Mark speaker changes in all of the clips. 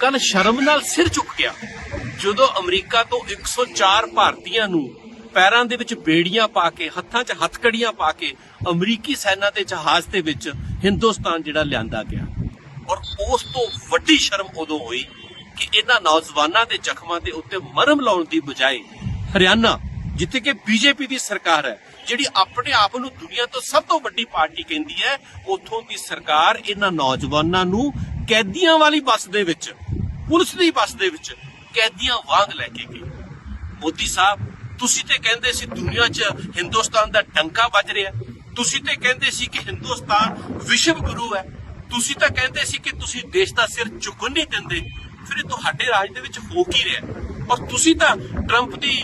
Speaker 1: ਕੱਲ ਸ਼ਰਮ ਨਾਲ ਸਿਰ ਝੁਕ ਗਿਆ। ਜਦੋਂ ਅਮਰੀਕਾ ਤੋਂ 104 ਭਾਰਤੀਆਂ ਨੂੰ ਪੈਰਾਂ ਦੇ ਵਿੱਚ ਬੇੜੀਆਂ ਪਾ ਕੇ, ਹੱਥਾਂ 'ਚ ਹੱਥਕੜੀਆਂ ਪਾ ਕੇ ਅਮਰੀਕੀ ਸੈਨਾ ਦੇ ਜਹਾਜ਼ ਦੇ ਵਿੱਚ ਹਿੰਦੁਸਤਾਨ ਜਿਹੜਾ ਲਿਆਂਦਾ ਗਿਆ। ਔਰ ਉਸ ਤੋਂ ਵੱਡੀ ਸ਼ਰਮ ਉਦੋਂ ਹੋਈ ਕਿ ਇਹਨਾਂ ਨੌਜਵਾਨਾਂ ਦੇ ਜ਼ਖਮਾਂ ਦੇ ਉੱਤੇ ਮਰਮ ਲਾਉਣ ਦੀ ਬਜਾਏ ਹਰਿਆਣਾ, ਜਿੱਥੇ ਕਿ ਬੀਜੇਪੀ ਦੀ ਸਰਕਾਰ ਹੈ, ਜਿਹੜੀ ਆਪਣੇ ਆਪ ਨੂੰ ਦੁਨੀਆ ਤੋਂ ਸਭ ਤੋਂ ਵੱਡੀ ਪਾਰਟੀ ਕਹਿੰਦੀ ਹੈ, ਉੱਥੋਂ ਦੀ ਸਰਕਾਰ ਇਹਨਾਂ ਨੌਜਵਾਨਾਂ ਨੂੰ ਕੈਦੀਆਂ ਵਾਲੀ ਬੱਸ ਦੇ ਵਿੱਚ, ਪੁਲਿਸ ਦੀ ਬੱਸ ਦੇ ਵਿੱਚ ਕੈਦੀਆਂ ਵਾਂਗ ਲੈ ਕੇ ਗਈ। ਮੋਦੀ ਸਾਹਿਬ, ਤੁਸੀਂ ਤੇ ਕਹਿੰਦੇ ਸੀ ਦੁਨੀਆ 'ਚ ਹਿੰਦੁਸਤਾਨ ਦਾ ਟੰਕਾ ਵੱਜ ਰਿਹਾ। ਤੁਸੀਂ ਤੇ ਕਹਿੰਦੇ ਸੀ ਕਿ ਹਿੰਦੁਸਤਾਨ ਵਿਸ਼ਵ ਗੁਰੂ ਹੈ। ਤੁਸੀਂ ਤਾਂ ਕਹਿੰਦੇ ਸੀ ਕਿ ਤੁਸੀਂ ਦੇਸ਼ ਦਾ ਸਿਰ ਝੁਕਣ ਨਹੀਂ ਦਿੰਦੇ। ਫਿਰ ਇਹ ਤੁਹਾਡੇ ਰਾਜ ਦੇ ਵਿੱਚ ਹੋ ਕੀ ਰਿਹਾ? ਔਰ ਤੁਸੀਂ ਤਾਂ ਟਰੰਪ ਦੀ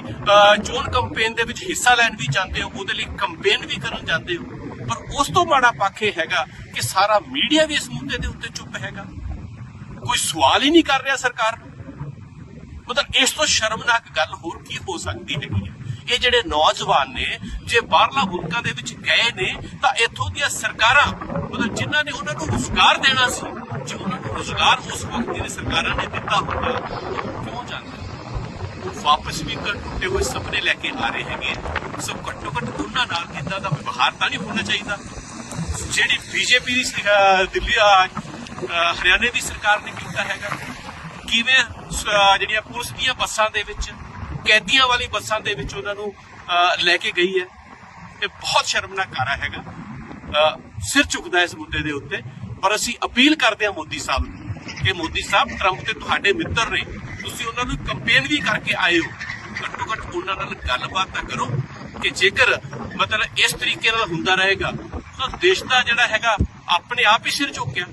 Speaker 1: ਚੋਣ ਕੈਂਪੇਨ ਦੇ ਵਿੱਚ ਹਿੱਸਾ ਲੈਣ ਵੀ ਜਾਂਦੇ ਹੋ, ਉਹਦੇ ਲਈ ਕੈਂਪੇਨ ਵੀ ਕਰਨ ਜਾਂਦੇ ਹੋ। ਪਰ ਉਸ ਤੋਂ ਮਾੜਾ ਪੱਖ ਇਹ ਹੈਗਾ ਕਿ ਸਾਰਾ ਮੀਡੀਆ ਵੀ ਇਸ ਮੁੱਦੇ ਦੇ ਉੱਤੇ ਚੁੱਪ ਹੈਗਾ। ਕੋਈ ਸਵਾਲ ਹੀ ਨਹੀਂ ਕਰ ਰਿਹਾ ਸਰਕਾਰ ਨੂੰ। ਮਤਲਬ ਇਸ ਤੋਂ ਸ਼ਰਮਨਾਕ ਗੱਲ ਹੋਰ ਕੀ ਹੋ ਸਕਦੀ ਹੈਗੀ ਹੈ? ਇਹ ਜਿਹੜੇ ਨੌਜਵਾਨ ਨੇ, ਜੇ ਬਾਹਰਲਾ ਮੁਲਕਾਂ ਦੇ ਵਿੱਚ ਗਏ ਨੇ, ਤਾਂ ਇੱਥੋਂ ਦੀਆਂ ਸਰਕਾਰਾਂ, ਮਤਲਬ ਜਿਨ੍ਹਾਂ ਨੇ ਉਹਨਾਂ ਨੂੰ ਰੁਜ਼ਗਾਰ ਦੇਣਾ ਸੀ, ਜੇ ਉਹਨਾਂ ਨੂੰ ਰੁਜ਼ਗਾਰ ਉਸ ਵਕਤ ਦੀਆਂ ਸਰਕਾਰਾਂ ਨੇ ਦਿੱਤਾ ਹੁੰਦਾ ਉਹ ਕਿਉਂ ਜਾਂਦੇ? ਉਹ ਵਾਪਸ ਵੀ ਟੁੱਟੇ ਹੋਏ ਸੁਪਨੇ ਲੈ ਕੇ ਆ ਰਹੇ ਹੈਗੇ ਸੋ ਘੱਟੋ ਘੱਟ ਉਹਨਾਂ ਨਾਲ ਕਿੱਦਾਂ ਦਾ ਵਿਵਹਾਰ ਤਾਂ ਨਹੀਂ ਹੋਣਾ ਚਾਹੀਦਾ। ਜਿਹੜੀ ਬੀਜੇਪੀ ਦੀ ਦਿੱਲੀ ਹਰਿਆਣੇ ਦੀ ਸਰਕਾਰ ਨੇ ਕੀਤਾ ਹੈਗਾ, ਕਿਵੇਂ ਜਿਹੜੀਆਂ ਪੁਲਿਸ ਦੀਆਂ ਬੱਸਾਂ ਦੇ ਵਿੱਚ, ਕੈਦੀਆਂ ਵਾਲੀ ਬੱਸਾਂ ਦੇ ਵਿੱਚ ਉਹਨਾਂ ਨੂੰ ਲੈ ਕੇ ਗਈ ਹੈ, ਇਹ ਬਹੁਤ ਸ਼ਰਮਨਾਕ ਕਾਰਾ ਹੈਗਾ। ਸਿਰ ਝੁਕਦਾ ਇਸ ਮੁੱਦੇ ਦੇ ਉੱਤੇ, ਪਰ ਅਸੀਂ ਅਪੀਲ ਕਰਦੇ ਹਾਂ ਮੋਦੀ ਸਾਹਿਬ ਨੂੰ ਕਿ ਮੋਦੀ ਸਾਹਿਬ ਟਰੰਪ ਤੇ ਤੁਹਾਡੇ ਮਿੱਤਰ ਨੇ, ਤੁਸੀਂ ਉਹਨਾਂ ਨੂੰ ਕੰਪੇਨ ਵੀ ਕਰਕੇ ਆਏ ਹੋ। ਘੱਟੋ ਘੱਟ ਉਹਨਾਂ ਨਾਲ ਗੱਲਬਾਤ ਤਾਂ ਕਰੋ ਕਿ ਜੇਕਰ ਮਤਲਬ ਇਸ ਤਰੀਕੇ ਨਾਲ ਹੁੰਦਾ ਰਹੇਗਾ। ਤਾਂ ਦੇਸ਼ ਦਾ ਜਿਹੜਾ ਹੈਗਾ, ਆਪਣੇ ਆਪ ਹੀ ਸਿਰ ਝੁਕ ਗਿਆ।